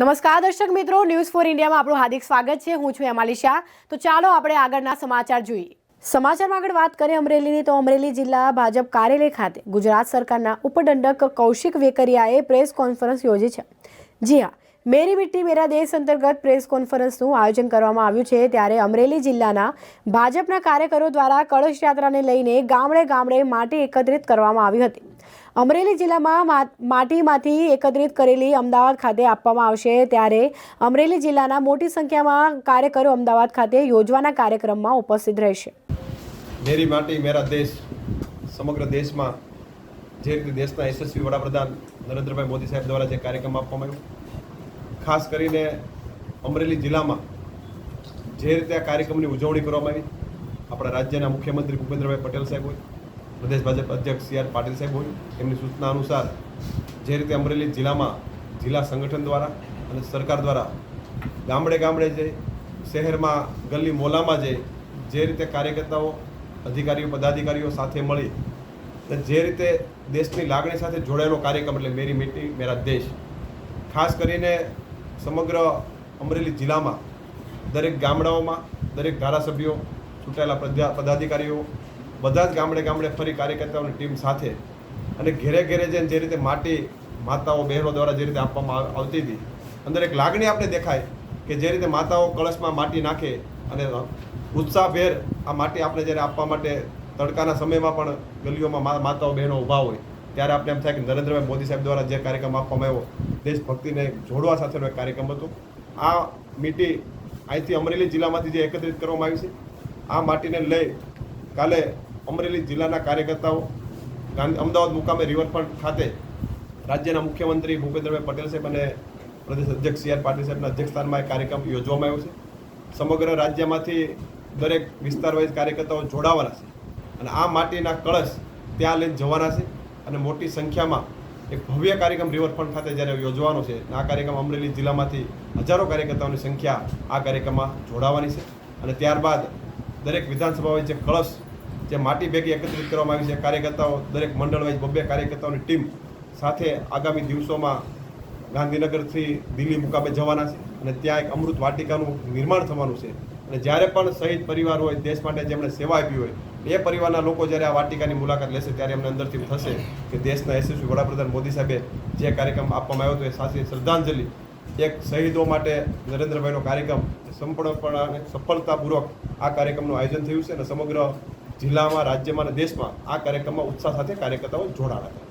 નમસ્કાર દર્શક મિત્રો ન્યૂઝ ફોર ઇન્ડિયામાં આપણું હાર્દિક સ્વાગત છે. હું છું એમાલી શાહ. તો ચાલો આપણે આગળના સમાચાર જોઈએ. સમાચારમાં આગળ વાત કરીએ અમરેલીની, તો અમરેલી જિલ્લા ભાજપ કાર્યાલય ખાતે ગુજરાત સરકારના ઉપદંડક કૌશિક વેકરિયાએ પ્રેસ કોન્ફરન્સ યોજી છે. જી હા મેરી મિટ્ટી મેરા દેશ અંતર્ગત પ્રેસ કોન્ફરન્સનું આયોજન કરવામાં આવ્યું છે ત્યારે અમરેલી જિલ્લાના ભાજપના કાર્યકરો દ્વારા કળશ યાત્રાને લઈને ગામડે ગામડે માટી એકત્રિત કરવામાં આવી હતી. અમરેલી જિલ્લામાં માટીમાંથી એકત્રિત કરેલી અમદાવાદ ખાતે આપવામાં આવશે ત્યારે અમરેલી જિલ્લાના મોટી સંખ્યામાં કાર્યકરો અમદાવાદ ખાતે યોજવાના કાર્યક્રમમાં ઉપસ્થિત રહેશે. મેરી માટી મેરા દેશ, સમગ્ર દેશમાં જે રીતે દેશના યશસ્વી વડાપ્રધાન નરેન્દ્રભાઈ મોદી સાહેબ દ્વારા જે કાર્યક્રમ આપવામાં આવ્યો ખાસ કરીને અમરેલી જિલ્લામાં જે રીતે આ કાર્યક્રમની ઉજવણી કરવામાં આવી, આપણા રાજ્યના મુખ્યમંત્રી ભૂપેન્દ્રભાઈ પટેલ સાહેબ હોય, પ્રદેશ ભાજપ અધ્યક્ષ સી આર પાટીલ સાહેબ હોય, એમની સૂચના અનુસાર જે રીતે અમરેલી જિલ્લામાં જિલ્લા સંગઠન દ્વારા અને સરકાર દ્વારા ગામડે ગામડે જઈ, શહેરમાં ગલી મોલામાં જઈ, જે રીતે કાર્યકર્તાઓ, અધિકારીઓ, પદાધિકારીઓ સાથે મળી અને જે રીતે દેશની લાગણી સાથે જોડાયેલો કાર્યક્રમ એટલે મેરી મિટી, મેરા દેશ. ખાસ કરીને સમગ્ર અમરેલી જિલ્લામાં દરેક ગામડાઓમાં, દરેક ધારાસભ્યો, ચૂંટાયેલા પદાધિકારીઓ, બધા જ ગામડે ગામડે ફરી કાર્યકર્તાઓની ટીમ સાથે અને ઘેરે ઘેરે જઈને જે રીતે માટી, માતાઓ, બહેનો દ્વારા જે રીતે આપવામાં આવતી હતી, અંદર એક લાગણી આપણે દેખાય કે જે રીતે માતાઓ કળશમાં માટી નાખે અને ઉત્સાહભેર આ માટી આપણે જ્યારે આપવા માટે તડકાના સમયમાં પણ ગલીઓમાં માતાઓ, બહેનો ઊભા હોય ત્યારે આપણે એમ થાય કે નરેન્દ્રભાઈ મોદી સાહેબ દ્વારા જે કાર્યક્રમ આપવામાં આવ્યો, દેશભક્તિને જોડવા સાથેનો એક કાર્યક્રમ હતો. આ મીટી અહીંથી અમરેલી જિલ્લામાંથી જે એકત્રિત કરવામાં આવી છે, આ માટીને લઈ કાલે અમરેલી જિલ્લાના કાર્યકર્તાઓ અમદાવાદ મુકામે રિવરફ્રન્ટ ખાતે રાજ્યના મુખ્યમંત્રી ભૂપેન્દ્રભાઈ પટેલ સાહેબ અને પ્રદેશ અધ્યક્ષ સી આર પાટીલ સાહેબના અધ્યક્ષસ્થાનમાં એક કાર્યક્રમ યોજવામાં આવ્યો છે. સમગ્ર રાજ્યમાંથી દરેક વિસ્તાર વાઇઝ કાર્યકર્તાઓ જોડાવાના છે અને આ માટીના કળશ ત્યાં લઈને જવાના છે. અને મોટી સંખ્યામાં એક ભવ્ય કાર્યક્રમ રિવરફ્રન્ટ ખાતે જ્યારે યોજવાનો છે, આ કાર્યક્રમ અમરેલી જિલ્લામાંથી હજારો કાર્યકર્તાઓની સંખ્યા આ કાર્યક્રમમાં જોડાવાની છે. અને ત્યારબાદ દરેક વિધાનસભા જે કળશ જે માટી ભેગી એકત્રિત કરવામાં આવી છે, કાર્યકર્તાઓ દરેક મંડળ વાઇઝ બબ્બે કાર્યકર્તાઓની ટીમ સાથે આગામી દિવસોમાં ગાંધીનગરથી દિલ્હી મુકામે જવાના છે અને ત્યાં એક અમૃત વાટિકાનું નિર્માણ થવાનું છે. અને જ્યારે પણ શહીદ પરિવાર હોય, દેશ માટે જેમણે સેવા આપી હોય એ પરિવારના લોકો જ્યારે આ વાટિકાની મુલાકાત લેશે ત્યારે એમને અંદરથી થશે કે દેશના યશસ્વી વડાપ્રધાન મોદી સાહેબે જે કાર્યક્રમ આપવામાં આવ્યો હતો એ સાથે શ્રદ્ધાંજલિ એક શહીદો માટે નરેન્દ્રભાઈનો કાર્યક્રમ સંપૂર્ણપણે સફળતાપૂર્વક આ કાર્યક્રમનું આયોજન થયું છે અને સમગ્ર જિલ્લામાં, રાજ્યમાં અને દેશમાં આ કાર્યક્રમમાં ઉત્સાહ સાથે કાર્યકર્તાઓ જોડાયા હતા.